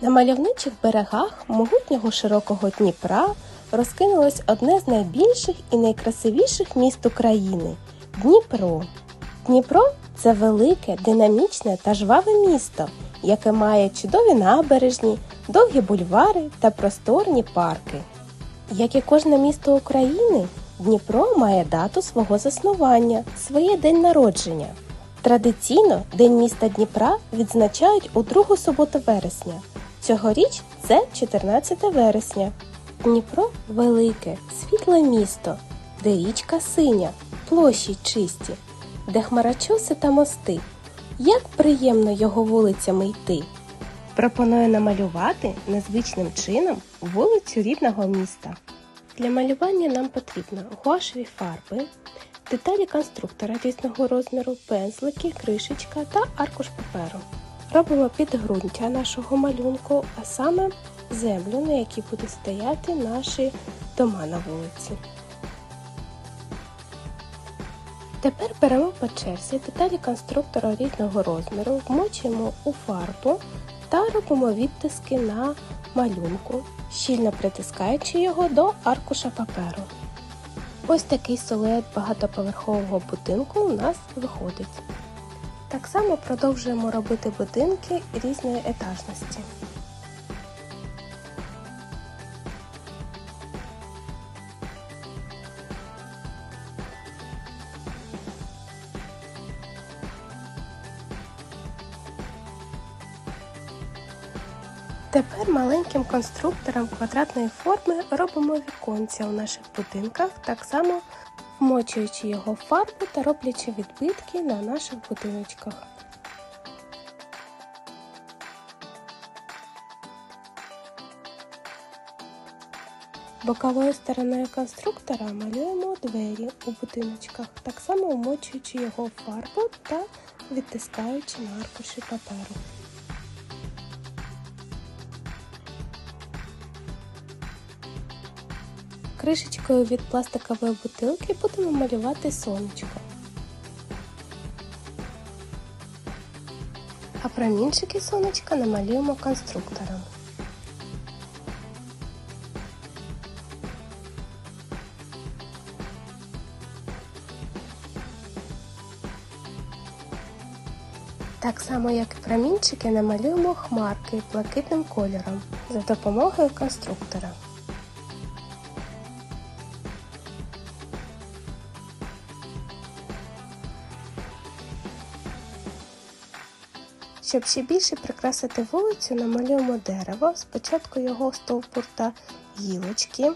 На мальовничих берегах могутнього широкого Дніпра розкинулось одне з найбільших і найкрасивіших міст України Дніпро. Дніпро це велике, динамічне та жваве місто, яке має чудові набережні, довгі бульвари та просторні парки. Як і кожне місто України, Дніпро має дату свого заснування, своє день народження. Традиційно День міста Дніпра відзначають у другу суботу вересня. Цьогоріч це 14 вересня. Дніпро велике, світле місто, де річка синя, площі чисті, де хмарочоси та мости. Як приємно його вулицями йти. Пропоную намалювати незвичним чином вулицю рідного міста. Для малювання нам потрібно гуашеві фарби, деталі конструктора різного розміру, пензлики, кришечка та аркуш паперу. Робимо підґрунтя нашого малюнку, а саме землю, на якій будуть стояти наші дома на вулиці. Тепер беремо по черзі деталі конструктора різного розміру, вмочуємо у фарбу та робимо відтиски на малюнку, щільно притискаючи його до аркуша паперу. Ось такий силует багатоповерхового будинку у нас виходить. Так само продовжуємо робити будинки різної етажності. Тепер маленьким конструктором квадратної форми робимо віконця у наших будинках, так само вмочуючи його в фарбу та роблячи відбитки на наших будиночках. Боковою стороною конструктора малюємо двері у будиночках, так само вмочуючи його в фарбу та відтискаючи на аркуші паперу. Кришечкою від пластикової бутилки будемо малювати сонечко. А промінчики сонечка намалюємо конструктором. Так само, як і промінчики, намалюємо хмарки блакитним кольором за допомогою конструктора. Щоб ще більше прикрасити вулицю, намалюємо дерево, спочатку його стовбур та гілочки.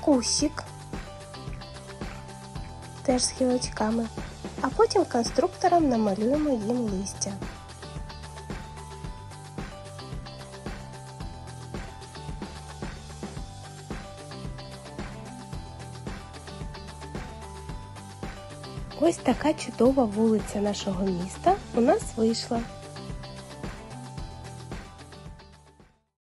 Кущик теж з гілочками, а потім конструктором намалюємо їм листя. Ось така чудова вулиця нашого міста у нас вийшла.